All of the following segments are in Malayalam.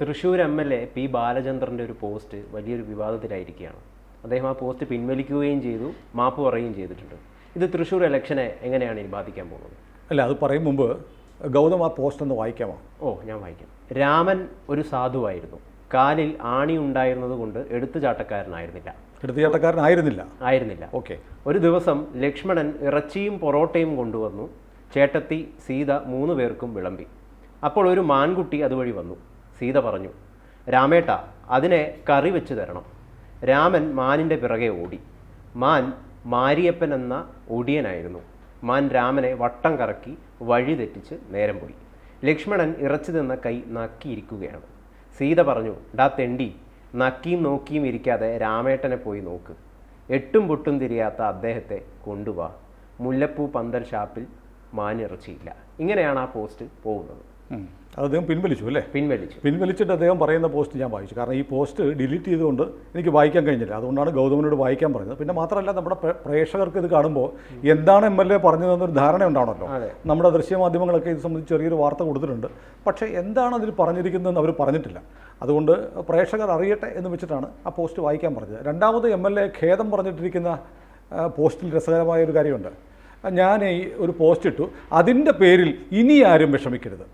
Thrissur M L A P ബാലചന്ദ്രന്റെ ഒരു പോസ്റ്റ് വലിയൊരു വിവാദത്തിലായിരിക്കുകയാണ്. അദ്ദേഹം ആ പോസ്റ്റ് പിൻവലിക്കുകയും ചെയ്തു മാപ്പ് പറയുകയും ചെയ്തിട്ടുണ്ട്. ഇത് തൃശ്ശൂർ ഇലക്ഷനെ എങ്ങനെയാണ് ഇനി ബാധിക്കാൻ പോകുന്നത്? അല്ല അത് പറയും മുമ്പ് ഗൗതം ആ പോസ്റ്റ് ഒന്ന് വായിക്കാമോ? ഓ ഞാൻ വായിക്കാം. രാമൻ ഒരു സാധുവായിരുന്നു. കാലിൽ ആണി ഉണ്ടായിരുന്നത് കൊണ്ട് എടുത്തുചാട്ടക്കാരനായിരുന്നില്ല. എടുത്തുചാട്ടക്കാരനായിരുന്നില്ല? ആയിരുന്നില്ല. ഓക്കെ. ഒരു ദിവസം ലക്ഷ്മണൻ ഇറച്ചിയും പൊറോട്ടയും കൊണ്ടുവന്നു. ചേട്ടത്തി സീത മൂന്ന് പേർക്കും വിളമ്പി. അപ്പോൾ ഒരു മാൻകുട്ടി അതുവഴി വന്നു. സീത പറഞ്ഞു രാമേട്ട അതിനെ കറി വെച്ച് തരണം. രാമൻ മാനിന്റെ പിറകെ ഓടി. മാൻ മാരിയപ്പൻ എന്ന ഒടിയനായിരുന്നു. മാൻ രാമനെ വട്ടം കറക്കി വഴി തെറ്റിച്ച് നേരം പോയി. ലക്ഷ്മണൻ ഇറച്ചു തിന്ന കൈ നക്കിയിരിക്കുകയാണ്. സീത പറഞ്ഞു ഡാ തെണ്ടി നക്കിയും നോക്കിയും ഇരിക്കാതെ രാമേട്ടനെ പോയി നോക്ക്. എട്ടും പൊട്ടും തിരിയാത്ത അദ്ദേഹത്തെ കൊണ്ടുവാ. മുല്ലപ്പൂ പന്തൽ ഷാപ്പിൽ മാനിറച്ചിയില്ല ഇങ്ങനെയാണ് ആ പോസ്റ്റ് പോകുന്നത്. അത് അദ്ദേഹം പിൻവലിച്ചു അല്ലേ? പിൻവലിച്ചു. പിൻവലിച്ചിട്ട് അദ്ദേഹം പറയുന്ന പോസ്റ്റ് ഞാൻ വായിച്ചു. കാരണം ഈ പോസ്റ്റ് ഡിലീറ്റ് ചെയ്തുകൊണ്ട് എനിക്ക് വായിക്കാൻ കഴിഞ്ഞില്ല. അതുകൊണ്ടാണ് ഗൗതമനോട് വായിക്കാൻ പറഞ്ഞത്. പിന്നെ മാത്രമല്ല നമ്മുടെ പ്രേക്ഷകർക്ക് ഇത് കാണുമ്പോൾ എന്താണ് എം എൽ എ പറഞ്ഞതെന്നൊരു ധാരണ ഉണ്ടാവണമല്ലോ അതെ. നമ്മുടെ ദൃശ്യമാധ്യമങ്ങളൊക്കെ ഇത് സംബന്ധിച്ച് ചെറിയൊരു വാർത്ത കൊടുത്തിട്ടുണ്ട്. പക്ഷേ എന്താണ് അതിൽ പറഞ്ഞിരിക്കുന്നതെന്ന് അവർ പറഞ്ഞിട്ടില്ല. അതുകൊണ്ട് പ്രേക്ഷകർ അറിയട്ടെ എന്ന് വെച്ചിട്ടാണ് ആ പോസ്റ്റ് വായിക്കാൻ പറഞ്ഞത്. രണ്ടാമത് എം എൽ എ ഖേദം പറഞ്ഞിട്ടിരിക്കുന്ന പോസ്റ്റിൽ രസകരമായ ഒരു കാര്യമുണ്ട്. ഞാൻ ഈ ഒരു പോസ്റ്റ് ഇട്ടു. അതിന്റെ പേരിൽ ഇനി ആരും വിഷമിക്കരുത്.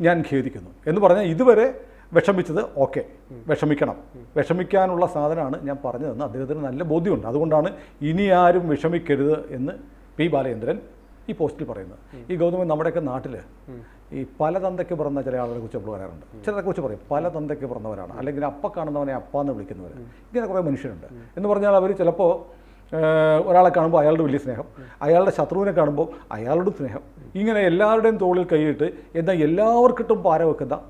ഞാൻ ഖേദിക്കുന്നു. എന്ന് പറഞ്ഞാൽ ഇതുവരെ വിഷമിച്ചത് ഓക്കെ വിഷമിക്കണം. വിഷമിക്കാനുള്ള സാധനമാണ് ഞാൻ പറഞ്ഞതെന്ന് അദ്ദേഹത്തിന് നല്ല ബോധ്യമുണ്ട്. അതുകൊണ്ടാണ് ഇനി ആരും വിഷമിക്കരുത് എന്ന് പി ബാലചന്ദ്രൻ ഈ പോസ്റ്റിൽ പറയുന്നത്. ഈ ഗൗതമൻ നമ്മുടെയൊക്കെ നാട്ടിൽ ഈ പല തന്തയ്ക്ക് പിറന്ന ചില ആളുകളെ കുറിച്ച് നമ്മൾ പറയാറുണ്ട്. ചിലരെ കുറിച്ച് പറയും പല തന്തയ്ക്ക് പിറന്നവരാണ്. അല്ലെങ്കിൽ അപ്പ കാണുന്നവനെ അപ്പ എന്ന് വിളിക്കുന്നവർ ഇങ്ങനെ കുറേ മനുഷ്യരുണ്ട്. എന്ന് പറഞ്ഞാൽ അവർ ചിലപ്പോൾ ഒരാളെ കാണുമ്പോൾ അയാളുടെ വലിയ സ്നേഹം അയാളുടെ ശത്രുവിനെ കാണുമ്പോൾ അയാളുടെ സ്നേഹം. ഇങ്ങനെ എല്ലാവരുടെയും തോളിൽ കൈയിട്ട് എന്നാൽ എല്ലാവർക്കിട്ടും പാര വെക്കുന്ന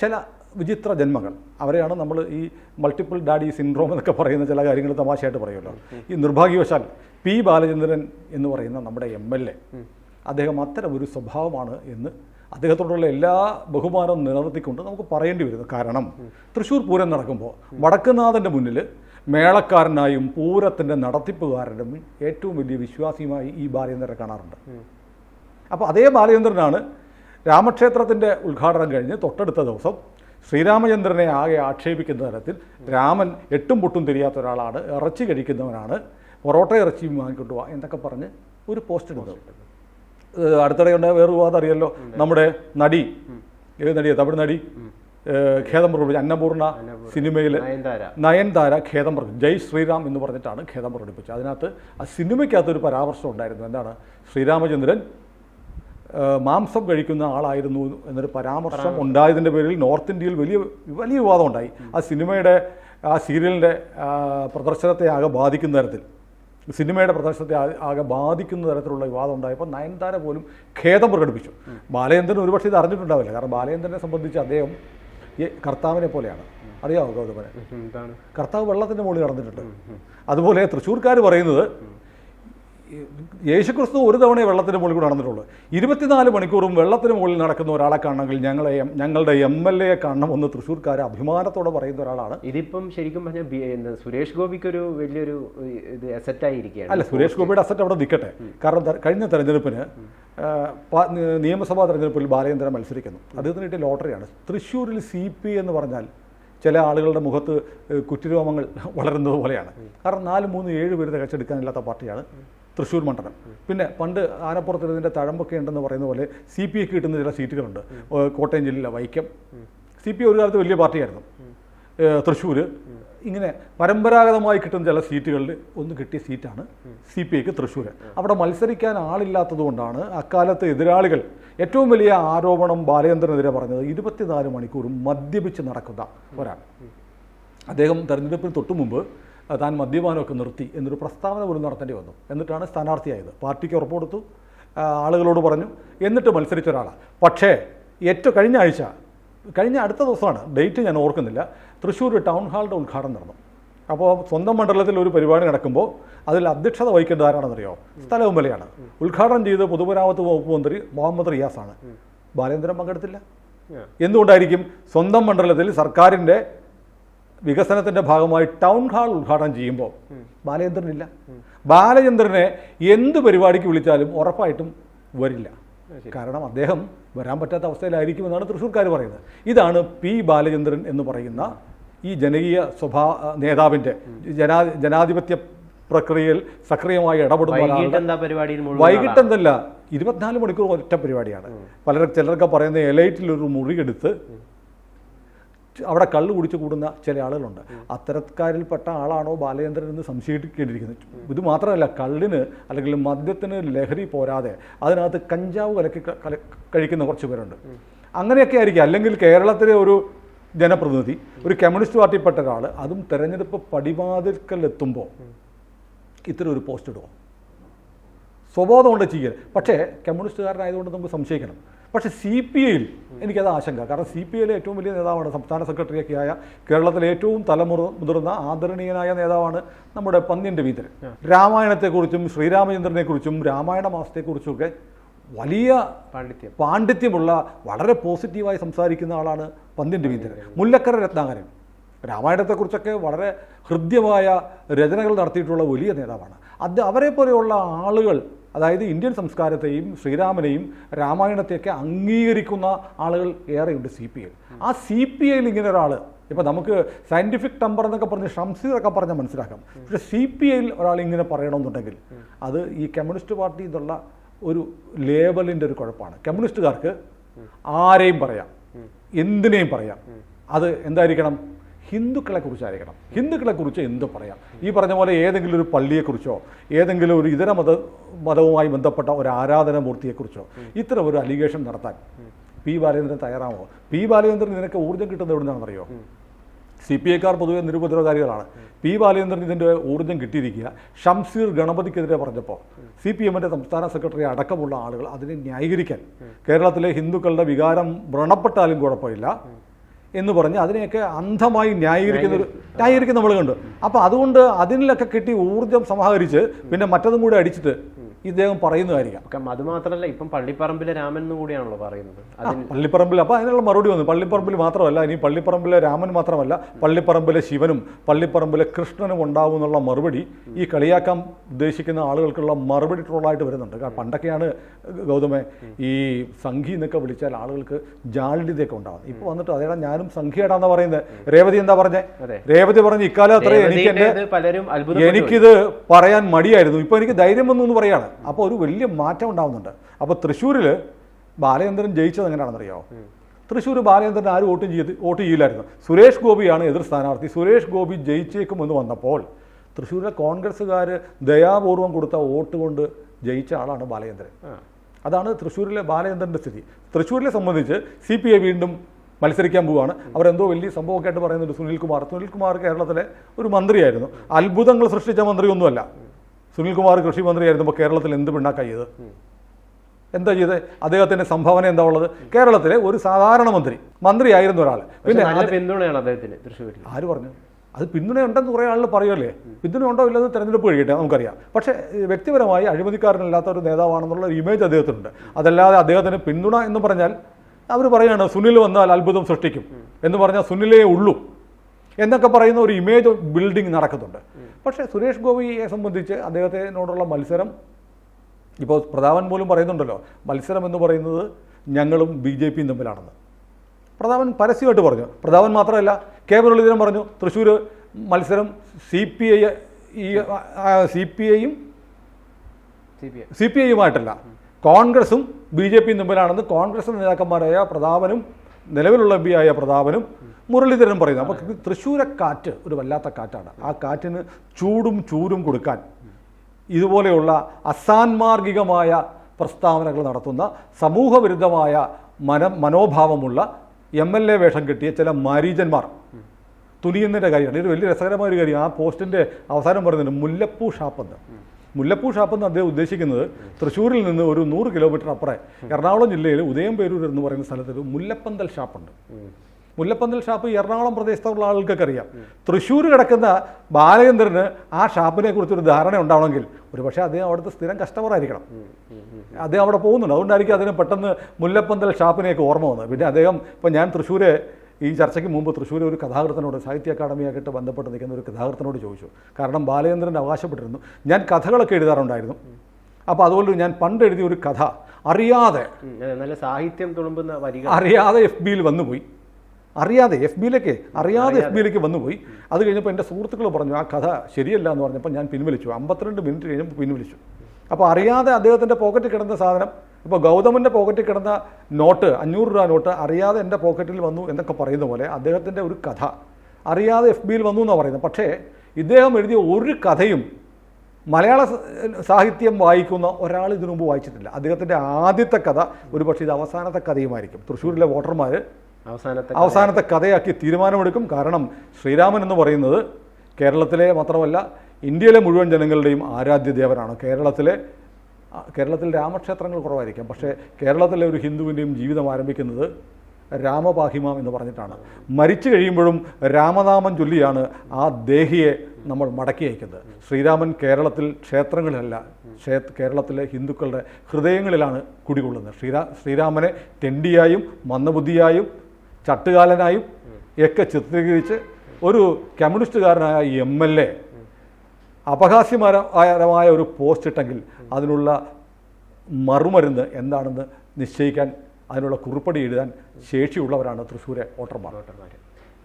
ചില വിചിത്ര ജന്മങ്ങൾ. അവരെയാണ് നമ്മൾ ഈ മൾട്ടിപ്പിൾ ഡാഡി സിൻഡ്രോം എന്നൊക്കെ പറയുന്ന ചില കാര്യങ്ങൾ തമാശയായിട്ട് പറയുമല്ലോ. ഈ നിർഭാഗ്യവശാൽ പി ബാലചന്ദ്രൻ എന്ന് പറയുന്ന നമ്മുടെ എം എൽ എ. അദ്ദേഹം അത്തരം ഒരു സ്വഭാവമാണ് എന്ന് അദ്ദേഹത്തോടുള്ള എല്ലാ ബഹുമാനവും നിലനിർത്തിക്കൊണ്ട് നമുക്ക് പറയേണ്ടി വരുന്നു കാരണം. തൃശ്ശൂർ പൂരം നടക്കുമ്പോൾ വടക്കുനാഥന്റെ മുന്നിൽ മേളക്കാരനായും പൂരത്തിന്റെ നടത്തിപ്പുകാരനും ഏറ്റവും വലിയ വിശ്വാസിയുമായി ഈ ബാലചന്ദ്രനെ കാണാറുണ്ട്. അപ്പോൾ അതേ ബാലചന്ദ്രനാണ് രാമക്ഷേത്രത്തിന്റെ ഉദ്ഘാടനം കഴിഞ്ഞ് തൊട്ടടുത്ത ദിവസം ശ്രീരാമചന്ദ്രനെ ആകെ ആക്ഷേപിക്കുന്ന തരത്തിൽ രാമൻ എട്ടും പൊട്ടും തിരിയാത്ത ഒരാളാണ് ഇറച്ചി കഴിക്കുന്നവനാണ് പൊറോട്ട ഇറച്ചിയും വാങ്ങിക്കൊണ്ട് പോവാ എന്നൊക്കെ പറഞ്ഞ് ഒരു പോസ്റ്റ് എടുത്തു അടുത്തിടെ ഉണ്ടായ വേറൊരു വാദം അറിയാലോ? നമ്മുടെ നടി. ഏത് നടിയാണ് തമിഴ് നടി? ഖേദം പ്രകടിപ്പിച്ചു അന്നപൂർണ. സിനിമയിൽ നയൻതാര. ഖേദം പ്രകടിപ്പിച്ചു ജയ് ശ്രീറാം എന്ന് പറഞ്ഞിട്ടാണ് ഖേദം പ്രകടിപ്പിച്ചത് അതിനകത്ത് ആ സിനിമയ്ക്കകത്തൊരു പരാമർശം ഉണ്ടായിരുന്നു. എന്താണ്? ശ്രീരാമചന്ദ്രൻ മാംസം കഴിക്കുന്ന ആളായിരുന്നു എന്നൊരു പരാമർശം ഉണ്ടായതിന്റെ പേരിൽ നോർത്ത് ഇന്ത്യയിൽ വലിയ വലിയ വിവാദം ഉണ്ടായി ആ സിനിമയുടെ ആ സീരിയലിന്റെ പ്രദർശനത്തെ ആകെ ബാധിക്കുന്ന തരത്തിൽ സിനിമയുടെ പ്രദർശനത്തെ ആകെ ബാധിക്കുന്ന തരത്തിലുള്ള വിവാദം ഉണ്ടായപ്പോൾ നയൻതാര പോലും ഖേദം പ്രകടിപ്പിച്ചു. ബാലചന്ദ്രൻ ഒരുപക്ഷെ ഇത് അറിഞ്ഞിട്ടുണ്ടാവില്ല. കാരണം ബാലചന്ദ്രനെ സംബന്ധിച്ച് അദ്ദേഹം കർത്താവിനെ പോലെയാണ്. അറിയാമോ ഗൗതമനെ? കർത്താവ് വെള്ളത്തിന്റെ മുകളിൽ നടന്നിട്ടുണ്ട് അതുപോലെ തൃശ്ശൂർക്കാർ പറയുന്നത് യേശുക്രിസ്തു ഒരു തവണ വെള്ളത്തിന് മുകളിൽ കൂടെ നടന്നിട്ടുള്ളൂ. ഇരുപത്തിനാല് മണിക്കൂറും വെള്ളത്തിന് മുകളിൽ നടക്കുന്ന ഒരാളെ കാണണമെങ്കിൽ ഞങ്ങളെ ഞങ്ങളുടെ എം എൽ എയെ കാണണമെന്ന് തൃശ്ശൂർക്കാർ അഭിമാനത്തോടെ പറയുന്ന ഒരാളാണ്. ഇതിപ്പം ശരിക്കും പറഞ്ഞാൽ സുരേഷ് ഗോപിക്ക് ഒരു വലിയൊരു ഇത് അസറ്റായിരിക്കുകയാണ് അല്ല സുരേഷ് ഗോപിയുടെ അസറ്റ് അവിടെ നിൽക്കട്ടെ. കാരണം കഴിഞ്ഞ തെരഞ്ഞെടുപ്പിന് നിയമസഭാ തെരഞ്ഞെടുപ്പിൽ ബാലചന്ദ്രൻ മത്സരിക്കുന്നു. അദ്ദേഹത്തിന് കിട്ടിയ ലോട്ടറിയാണ്. തൃശ്ശൂരിൽ സി പി എന്ന് പറഞ്ഞാൽ ചില ആളുകളുടെ മുഖത്ത് കുറ്റിരോമങ്ങൾ വളരുന്നത് പോലെയാണ്. കാരണം നാല് മൂന്ന് ഏഴ് പേര് തികച്ചെടുക്കാനില്ലാത്ത പാർട്ടിയാണ് തൃശ്ശൂർ മണ്ഡലം. പിന്നെ പണ്ട് ആനപ്പുറത്ത് ഇതിന്റെ തഴമ്പൊക്കെ ഉണ്ടെന്ന് പറയുന്ന പോലെ സി പി ഐക്ക് കിട്ടുന്ന ചില സീറ്റുകളുണ്ട്. കോട്ടയം ജില്ലയിലെ വൈക്കം. സി പി ഒരു കാലത്ത് വലിയ പാർട്ടിയായിരുന്നു. തൃശ്ശൂർ ഇങ്ങനെ പരമ്പരാഗതമായി കിട്ടുന്ന ചില സീറ്റുകളിൽ ഒന്ന് കിട്ടിയ സീറ്റാണ് സി പി ഐക്ക് തൃശ്ശൂർ അവിടെ മത്സരിക്കാൻ ആളില്ലാത്തത് കൊണ്ടാണ് അക്കാലത്ത് എതിരാളികൾ ഏറ്റവും വലിയ ആരോപണം ബാലചന്ദ്രനെതിരെ പറഞ്ഞത് ഇരുപത്തിനാല് മണിക്കൂറും മദ്യപിച്ച് നടക്കുന്ന ഒരാൾ. അദ്ദേഹം തെരഞ്ഞെടുപ്പിന് തൊട്ടു മുമ്പ് താൻ മദ്യപാനമൊക്കെ നിർത്തി എന്നൊരു പ്രസ്താവന പോലും നടത്തേണ്ടി വന്നു. എന്നിട്ടാണ് സ്ഥാനാർത്ഥിയായത്. പാർട്ടിക്ക് ഉറപ്പ് കൊടുത്തു ആളുകളോട് പറഞ്ഞു എന്നിട്ട് മത്സരിച്ച ഒരാളാണ് പക്ഷേ ഏറ്റവും കഴിഞ്ഞ ആഴ്ച കഴിഞ്ഞ അടുത്ത ദിവസമാണ്. ഡേറ്റ് ഞാൻ ഓർക്കുന്നില്ല. തൃശ്ശൂർ ടൗൺ ഹാളിന്റെ ഉദ്ഘാടനം നടന്നു. അപ്പോൾ സ്വന്തം മണ്ഡലത്തിൽ ഒരു പരിപാടി നടക്കുമ്പോൾ അതിൽ അധ്യക്ഷത വഹിക്കേണ്ടത് ആരാണെന്നറിയോ? സ്ഥലവും വിലയാണ് ഉദ്ഘാടനം ചെയ്ത് പൊതുമരാമത്ത് വകുപ്പ് മന്ത്രി മുഹമ്മദ് റിയാസാണ് ബാലേന്ദ്രൻ പങ്കെടുത്തില്ല. എന്തുകൊണ്ടായിരിക്കും? സ്വന്തം മണ്ഡലത്തിൽ സർക്കാരിന്റെ വികസനത്തിന്റെ ഭാഗമായി ടൗൺ ഹാൾ ഉദ്ഘാടനം ചെയ്യുമ്പോൾ ബാലചന്ദ്രനില്ല ബാലചന്ദ്രനെ എന്ത് പരിപാടിക്ക് വിളിച്ചാലും ഉറപ്പായിട്ടും വരില്ല. കാരണം അദ്ദേഹം വരാൻ പറ്റാത്ത അവസ്ഥയിലായിരിക്കുമെന്നാണ് തൃശ്ശൂർക്കാർ പറയുന്നത്. ഇതാണ് പി ബാലചന്ദ്രൻ എന്ന് പറയുന്ന ഈ ജനകീയ സ്വഭാ നേതാവിന്റെ ജനാ ജനാധിപത്യ പ്രക്രിയയിൽ സക്രിയമായി ഇടപെടുന്ന വൈകിട്ട് എന്തല്ല ഇരുപത്തിനാല് മണിക്കൂർ ഒറ്റ പരിപാടിയാണ്. പലരും ചിലരൊക്കെ പറയുന്ന എലൈറ്റിലൊരു മുറിയെടുത്ത് അവിടെ കള്ള് കുടിച്ച് കൂടുന്ന ചില ആളുകളുണ്ട്. അത്തരക്കാരിൽപ്പെട്ട ആളാണോ ബാലചന്ദ്രൻ എന്ന് സംശയിക്കേണ്ടിയിരിക്കുന്നത്. ഇത് മാത്രമല്ല കള്ളിന് അല്ലെങ്കിൽ മദ്യത്തിന് ലഹരി പോരാതെ അതിനകത്ത് കഞ്ചാവ് കലക്കി കഴിക്കുന്ന കുറച്ച് പേരുണ്ട്. അങ്ങനെയൊക്കെ ആയിരിക്കും. അല്ലെങ്കിൽ കേരളത്തിലെ ഒരു ജനപ്രതിനിധി ഒരു കമ്മ്യൂണിസ്റ്റ് പാർട്ടിയിൽപ്പെട്ട ഒരാൾ അതും തെരഞ്ഞെടുപ്പ് പടിവാതിൽക്കലെത്തുമ്പോൾ ഇത്തരം ഒരു പോസ്റ്റ് ഇടുമോ സ്വബോധം കൊണ്ട് ചെയ്യൽ പക്ഷേ കമ്മ്യൂണിസ്റ്റുകാരനായതുകൊണ്ട് നമുക്ക് സംശയിക്കണം. പക്ഷേ സി പി ഐയിൽ എനിക്കത് ആശങ്ക. കാരണം സി പി ഐയിലെ ഏറ്റവും വലിയ നേതാവാണ് സംസ്ഥാന സെക്രട്ടറിയൊക്കെ ആയ കേരളത്തിലെ ഏറ്റവും തലമുറ മുതിർന്ന ആദരണീയനായ നേതാവാണ് നമ്മുടെ പന്ന്യൻ രവീന്ദ്രൻ രാമായണത്തെക്കുറിച്ചും ശ്രീരാമചന്ദ്രനെക്കുറിച്ചും രാമായണ മാസത്തെക്കുറിച്ചുമൊക്കെ വലിയ പാണ്ഡിത്യം. പാണ്ഡിത്യമുള്ള വളരെ പോസിറ്റീവായി സംസാരിക്കുന്ന ആളാണ് പന്തിന്റെ രവീന്ദ്രൻ മുല്ലക്കര രത്നാകരൻ. രാമായണത്തെക്കുറിച്ചൊക്കെ വളരെ ഹൃദ്യമായ രചനകൾ നടത്തിയിട്ടുള്ള വലിയ നേതാവാണ്. അത് അവരെ പോലെയുള്ള ആളുകൾ അതായത് ഇന്ത്യൻ സംസ്കാരത്തെയും ശ്രീരാമനെയും രാമായണത്തെയൊക്കെ അംഗീകരിക്കുന്ന ആളുകൾ ഏറെയുണ്ട് സി പി ഐ. ആ സി പി ഐയിൽ ഇങ്ങനെ ഒരാൾ ഇപ്പം നമുക്ക് സയന്റിഫിക് ടെമ്പർ എന്നൊക്കെ പറഞ്ഞ് ഷംസീറൊക്കെ പറഞ്ഞാൽ മനസ്സിലാക്കാം. പക്ഷേ സി പി ഐയിൽ ഒരാൾ ഇങ്ങനെ പറയണമെന്നുണ്ടെങ്കിൽ അത് ഈ കമ്മ്യൂണിസ്റ്റ് പാർട്ടി എന്നുള്ള ഒരു ലേബലിന്റെ ഒരു കുഴപ്പമാണ്. കമ്മ്യൂണിസ്റ്റുകാർക്ക് ആരെയും പറയാം എന്തിനേയും പറയാം. അത് എന്തായിരിക്കണം? ഹിന്ദുക്കളെ കുറിച്ചായിരിക്കണം ഹിന്ദുക്കളെ കുറിച്ച് എന്ത് പറയാം? ഈ പറഞ്ഞ പോലെ ഏതെങ്കിലും ഒരു പള്ളിയെക്കുറിച്ചോ ഏതെങ്കിലും ഒരു ഇതര മത മതവുമായി ബന്ധപ്പെട്ട ഒരു ആരാധന മൂർത്തിയെക്കുറിച്ചോ ഇത്തരം ഒരു അലിഗേഷൻ നടത്താൻ പി ബാലചന്ദ്രൻ തയ്യാറാവോ പി ബാലചന്ദ്രൻ നിനക്ക് ഊർജം കിട്ടുന്നത് എവിടെ നിന്നാണെന്നറിയോ സി പി ഐക്കാർ പൊതുവെ നിരുപദ്രവകാരികളാണ് പി ബാലചന്ദ്രൻ ഇതിന്റെ ഊർജം കിട്ടിയിരിക്കുക. ഷംസീർ ഗണപതിക്കെതിരെ പറഞ്ഞപ്പോൾ സി പി എമ്മിന്റെ സംസ്ഥാന സെക്രട്ടറി അടക്കമുള്ള ആളുകൾ അതിനെ ന്യായീകരിക്കാൻ. കേരളത്തിലെ ഹിന്ദുക്കളുടെ വികാരം വ്രണപ്പെട്ടാലും കുഴപ്പമില്ല. എന്ന് പറഞ്ഞ് അതിനെയൊക്കെ അന്ധമായി ന്യായീകരിക്കുന്ന ഒരു ന്യായീകരിക്കുന്ന നമ്മൾ കണ്ടു. അപ്പോൾ അതുകൊണ്ട് അതിനിലൊക്കെ കിട്ടി ഊർജം സമാഹരിച്ച് പിന്നെ മറ്റതും കൂടി അടിച്ചിട്ട് ഇദ്ദേഹം പറയുന്നതായിരിക്കാം. ഒക്കെ അത് മാത്രമല്ല ഇപ്പം പള്ളിപ്പറമ്പിലെ രാമൻ എന്ന് കൂടിയാണല്ലോ പറയുന്നത്. പള്ളിപ്പറമ്പിൽ അപ്പോൾ അതിനുള്ള മറുപടി വന്നു. പള്ളിപ്പറമ്പിൽ മാത്രമല്ല ഇനി പള്ളിപ്പറമ്പിലെ രാമൻ മാത്രമല്ല പള്ളിപ്പറമ്പിലെ ശിവനും പള്ളിപ്പറമ്പിലെ കൃഷ്ണനും ഉണ്ടാവും എന്നുള്ള മറുപടി ഈ കളിയാക്കാൻ ഉദ്ദേശിക്കുന്ന ആളുകൾക്കുള്ള മറുപടി ട്രോളായിട്ട് വരുന്നുണ്ട്. കാരണം പണ്ടൊക്കെയാണ് ഗൗതമെ ഈ സംഘി എന്നൊക്കെ വിളിച്ചാൽ ആളുകൾക്ക് ജാള്യതയൊക്കെ ഉണ്ടാകും ഇപ്പോൾ വന്നിട്ട് അതേടാ ഞാനും സംഖ്യയാടാന്ന് പറയുന്നത് രേവതി എന്താ പറഞ്ഞേ? രേവതി പറഞ്ഞ് ഇക്കാലം അത്രയും എനിക്ക് എന്റെ പലരും എനിക്കിത് പറയാൻ മടിയായിരുന്നു. ഇപ്പോൾ എനിക്ക് ധൈര്യം വന്നു എന്ന് പറയാണ് അപ്പോൾ ഒരു വലിയ മാറ്റം ഉണ്ടാവുന്നുണ്ട്. അപ്പോൾ തൃശ്ശൂരിൽ ബാലചന്ദ്രൻ ജയിച്ചത് എങ്ങനെയാണെന്നറിയാമോ തൃശ്ശൂർ ബാലചന്ദ്രൻ ആരും വോട്ടും ചെയ്ത് വോട്ട് ചെയ്യില്ലായിരുന്നു. സുരേഷ് ഗോപിയാണ് എതിർ സ്ഥാനാർത്ഥി. സുരേഷ് ഗോപി ജയിച്ചേക്കുമെന്ന് വന്നപ്പോൾ തൃശ്ശൂരിലെ കോൺഗ്രസ്സുകാർ ദയാപൂർവം കൊടുത്ത വോട്ട് കൊണ്ട് ജയിച്ച ആളാണ് ബാലചന്ദ്രൻ. അതാണ് തൃശ്ശൂരിലെ ബാലചന്ദ്രന്റെ സ്ഥിതി. തൃശ്ശൂരിനെ സംബന്ധിച്ച് സി പി ഐ വീണ്ടും മത്സരിക്കാൻ പോവുകയാണ് അവരെന്തോ വലിയ സംഭവമൊക്കെ ആയിട്ട് പറയുന്നുണ്ട് സുനിൽകുമാർ. സുനിൽകുമാർ കേരളത്തിലെ ഒരു മന്ത്രിയായിരുന്നു. അത്ഭുതങ്ങൾ സൃഷ്ടിച്ച മന്ത്രിയൊന്നുമല്ല. സുനിൽകുമാർ കൃഷി മന്ത്രിയായിരുന്നപ്പോൾ കേരളത്തിൽ എന്ത് പിണ്ണാക്കാ ചെയ്ത് എന്താ ചെയ്ത് അദ്ദേഹത്തിന്റെ സംഭാവന എന്താ ഉള്ളത്? കേരളത്തിലെ ഒരു സാധാരണ മന്ത്രി മന്ത്രിയായിരുന്നു ഒരാൾ പിന്നെ പിന്തുണയാണ് അദ്ദേഹത്തിന് തൃശ്ശൂരിൽ. ആര് പറഞ്ഞു? അത് പിന്തുണയുണ്ടെന്ന് കുറേ ആളുകൾ പറയുമല്ലേ? പിന്തുണ ഉണ്ടോ ഇല്ലെന്ന് തെരഞ്ഞെടുപ്പ് കഴിയട്ടെ നമുക്കറിയാം. പക്ഷേ വ്യക്തിപരമായി അഴിമതിക്കാരനല്ലാത്ത ഒരു നേതാവാണെന്നുള്ള ഒരു ഇമേജ് അദ്ദേഹത്തിനുണ്ട്. അതല്ലാതെ അദ്ദേഹത്തിന് പിന്തുണ എന്ന് പറഞ്ഞാൽ അവർ പറയുകയാണ് സുനിൽ വന്നാൽ അത്ഭുതം സൃഷ്ടിക്കും എന്ന് പറഞ്ഞാൽ സുനിലേ ഉള്ളൂ. എന്നൊക്കെ പറയുന്ന ഒരു ഇമേജ് ബിൽഡിംഗ് നടക്കുന്നുണ്ട്. പക്ഷേ സുരേഷ് ഗോപിയെ സംബന്ധിച്ച് അദ്ദേഹത്തിനോടുള്ള മത്സരം ഇപ്പോൾ പ്രതാപൻ പോലും പറയുന്നുണ്ടല്ലോ മത്സരം എന്ന് പറയുന്നത് ഞങ്ങളും ബി ജെ പിയും തമ്മിലാണെന്ന്. പ്രതാപൻ പരസ്യമായിട്ട് പറഞ്ഞു. പ്രതാപൻ മാത്രമല്ല കെ മുരളീധരൻ പറഞ്ഞു തൃശ്ശൂർ മത്സരം സി പി ഐ ഈ സി പി ഐയും സി പി പി ഐയുമായിട്ടല്ല കോൺഗ്രസും ബി ജെ പിയും തമ്മിലാണെന്ന് കോൺഗ്രസ് നേതാക്കന്മാരായ പ്രതാപനും നിലവിലുള്ള എം ആയ പ്രതാപനും മുരളീധരനും പറയുന്നത് അപ്പോൾ തൃശ്ശൂരെ കാറ്റ് ഒരു വല്ലാത്ത കാറ്റാണ്. ആ കാറ്റിന് ചൂടും ചൂരും കൊടുക്കാൻ ഇതുപോലെയുള്ള അസാൻമാർഗികമായ പ്രസ്താവനകൾ നടത്തുന്ന സമൂഹവിരുദ്ധമായ മന മനോഭാവമുള്ള എം എൽ എ വേഷം കിട്ടിയ ചില മാരീജന്മാർ തുനിയുന്നതിന്റെ കാര്യമാണ്. ഇത് വലിയ രസകരമായ ഒരു കാര്യം. ആ പോസ്റ്റിന്റെ അവസാനം പറയുന്നുണ്ട് മുല്ലപ്പൂ ഷാപ്പെന്ന്. മുല്ലപ്പൂ ഷാപ്പെന്ന് അദ്ദേഹം ഉദ്ദേശിക്കുന്നത് തൃശ്ശൂരിൽ നിന്ന് ഒരു നൂറ് കിലോമീറ്റർ അപ്പുറം എറണാകുളം ജില്ലയിൽ ഉദയംപേരൂർ എന്ന് പറയുന്ന സ്ഥലത്ത് ഒരു മുല്ലപ്പന്തൽ ഷാപ്പുണ്ട്. മുല്ലപ്പന്തൽ ഷാപ്പ് എറണാകുളം പ്രദേശത്തുള്ള ആളുകൾക്കൊക്കെ അറിയാം തൃശ്ശൂർ കിടക്കുന്ന ബാലചന്ദ്രന് ആ ഷാപ്പിനെ കുറിച്ചൊരു ധാരണ ഉണ്ടാവണമെങ്കിൽ ഒരു പക്ഷേ അദ്ദേഹം അവിടുത്തെ സ്ഥിരം കസ്റ്റമർ ആയിരിക്കണം. അദ്ദേഹം അവിടെ പോകുന്നുണ്ട്. അതുകൊണ്ടായിരിക്കും അതിന് പെട്ടെന്ന് മുല്ലപ്പന്തൽ ഷാപ്പിനെയൊക്കെ ഓർമ്മ വന്നത്. പിന്നെ അദ്ദേഹം ഇപ്പം ഞാൻ തൃശ്ശൂർ ഈ ചർച്ചയ്ക്ക് മുമ്പ് തൃശ്ശൂർ ഒരു കഥാകൃത്തനോട് സാഹിത്യ അക്കാദമിയായിട്ട് ബന്ധപ്പെട്ട് നിൽക്കുന്ന ഒരു കഥാകൃത്തനോട് ചോദിച്ചു. കാരണം ബാലചന്ദ്രൻ അവകാശപ്പെട്ടിരുന്നു. ഞാൻ കഥകളൊക്കെ എഴുതാറുണ്ടായിരുന്നു. അപ്പോൾ അതുപോലെ ഞാൻ പണ്ട് എഴുതിയ ഒരു കഥ അറിയാതെ നല്ല സാഹിത്യം തുളുമ്പുന്ന വരിക അറിയാതെ എഫ് ബിയിൽ വന്നുപോയി. അറിയാതെ എഫ് ബിയിലേക്ക് അറിയാതെ. എഫ് ബിയിലേക്ക് വന്നുപോയി. അത് കഴിഞ്ഞപ്പോൾ എന്റെ സുഹൃത്തുക്കൾ പറഞ്ഞു ആ കഥ ശരിയല്ല എന്ന് പറഞ്ഞപ്പോൾ ഞാൻ പിൻവലിച്ചു അമ്പത്തിരണ്ട് മിനിറ്റ് കഴിഞ്ഞപ്പോൾ പിൻവലിച്ചു അപ്പോൾ അറിയാതെ അദ്ദേഹത്തിന്റെ പോക്കറ്റിൽ കിടന്ന സാധനം ഇപ്പോൾ ഗൗതമന്റെ പോക്കറ്റിൽ കിടന്ന നോട്ട് അഞ്ഞൂറ് രൂപ നോട്ട് അറിയാതെ എന്റെ പോക്കറ്റിൽ വന്നു എന്നൊക്കെ പറയുന്ന പോലെ അദ്ദേഹത്തിന്റെ ഒരു കഥ അറിയാതെ എഫ് ബിയിൽ വന്നു എന്നാണ് പറയുന്നത്. പക്ഷേ ഇദ്ദേഹം എഴുതിയ ഒരു കഥയും മലയാള സാഹിത്യം വായിക്കുന്ന ഒരാൾ ഇതിനു മുമ്പ് വായിച്ചിട്ടില്ല. അദ്ദേഹത്തിന്റെ ആദ്യത്തെ കഥ ഒരു പക്ഷേ ഇത് അവസാനത്തെ കഥയുമായിരിക്കും. തൃശ്ശൂരിലെ വോട്ടർമാർ അവസാനത്തെ അവസാനത്തെ കഥയാക്കി തീരുമാനമെടുക്കും. കാരണം ശ്രീരാമൻ എന്ന് പറയുന്നത് കേരളത്തിലെ മാത്രമല്ല ഇന്ത്യയിലെ മുഴുവൻ ജനങ്ങളുടെയും ആരാധ്യ ദേവനാണ് കേരളത്തിലെ കേരളത്തിൽ രാമക്ഷേത്രങ്ങൾ കുറവായിരിക്കാം. പക്ഷേ കേരളത്തിലെ ഒരു ഹിന്ദുവിന്റെയും ജീവിതം ആരംഭിക്കുന്നത് രാമപാഹിമാം എന്ന് പറഞ്ഞിട്ടാണ്. മരിച്ചു കഴിയുമ്പോഴും രാമനാമം ചൊല്ലിയാണ് ആ ദേഹിയെ നമ്മൾ മടക്കി അയക്കുന്നത്. ശ്രീരാമൻ കേരളത്തിൽ ക്ഷേത്രങ്ങളിലല്ല ക്ഷേ കേരളത്തിലെ ഹിന്ദുക്കളുടെ ഹൃദയങ്ങളിലാണ് കുടികൊള്ളുന്നത്. ശ്രീരാ ശ്രീരാമനെ തെണ്ടിയായും മന്ദബുദ്ധിയായും ചട്ടുകാലനായും ഒക്കെ ചിത്രീകരിച്ച് ഒരു കമ്മ്യൂണിസ്റ്റുകാരനായ എം എൽ എ അപഹാസ്യമരമായ ഒരു പോസ്റ്റ് ഇട്ടെങ്കിൽ അതിനുള്ള മറുമരുന്ന് എന്താണെന്ന് നിശ്ചയിക്കാൻ അതിനുള്ള കുറിപ്പടി എഴുതാൻ ശേഷിയുള്ളവരാണ് തൃശ്ശൂരെ വോട്ടർമാർ. വോട്ടർമാർ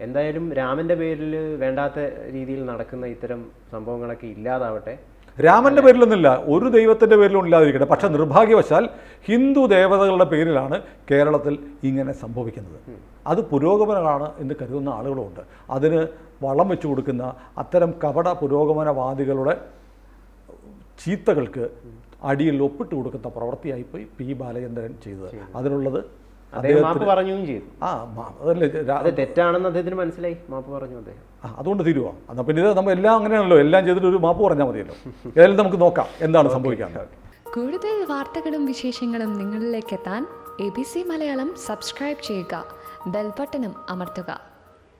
എന്തായാലും രാമന്റെ പേരിൽ വേണ്ടാത്ത രീതിയിൽ നടക്കുന്ന ഇത്തരം സംഭവങ്ങളൊക്കെ ഇല്ലാതാവട്ടെ. രാമന്റെ പേരിലൊന്നുമില്ല ഒരു ദൈവത്തിന്റെ പേരിലും ഇല്ലാതിരിക്കട്ടെ. പക്ഷെ നിർഭാഗ്യവശാൽ ഹിന്ദു ദേവതകളുടെ പേരിലാണ് കേരളത്തിൽ ഇങ്ങനെ സംഭവിക്കുന്നത്. അത് പുരോഗമനമാണ് എന്ന് കരുതുന്ന ആളുകളുമുണ്ട്. അതിന് വളം വെച്ചു കൊടുക്കുന്ന അത്തരം കപട പുരോഗമനവാദികളുടെ ചീത്തകൾക്ക് അടിയിൽ ഒപ്പിട്ട് കൊടുക്കുന്ന പ്രവൃത്തിയായി പോയി പി ബാലചന്ദ്രൻ ചെയ്തത്. അതിനുള്ളത് മാപ്പ് പറഞ്ഞും ചെയ്തു. ആ അതല്ലേ തെറ്റാണെന്ന് അദ്ദേഹത്തിന് മനസ്സിലായി. മാപ്പ് പറഞ്ഞു അദ്ദേഹം. ആ, അതുകൊണ്ട് തീരുവാ? എന്നാൽ പിന്നെ ഇത് നമ്മൾ എല്ലാം അങ്ങനെയാണല്ലോ. എല്ലാം ചെയ്തിട്ട് ഒരു മാപ്പ് പറഞ്ഞാൽ മതിയല്ലോ. ഏതായാലും നമുക്ക് നോക്കാം എന്താണ് സംഭവിക്കാൻ. കൂടുതൽ വാർത്തകളും വിശേഷങ്ങളും നിങ്ങളിലേക്ക് എത്താൻ A B C Malayalam subscribe ചെയ്യുക. ബെൽബട്ടനും അമർത്തുക.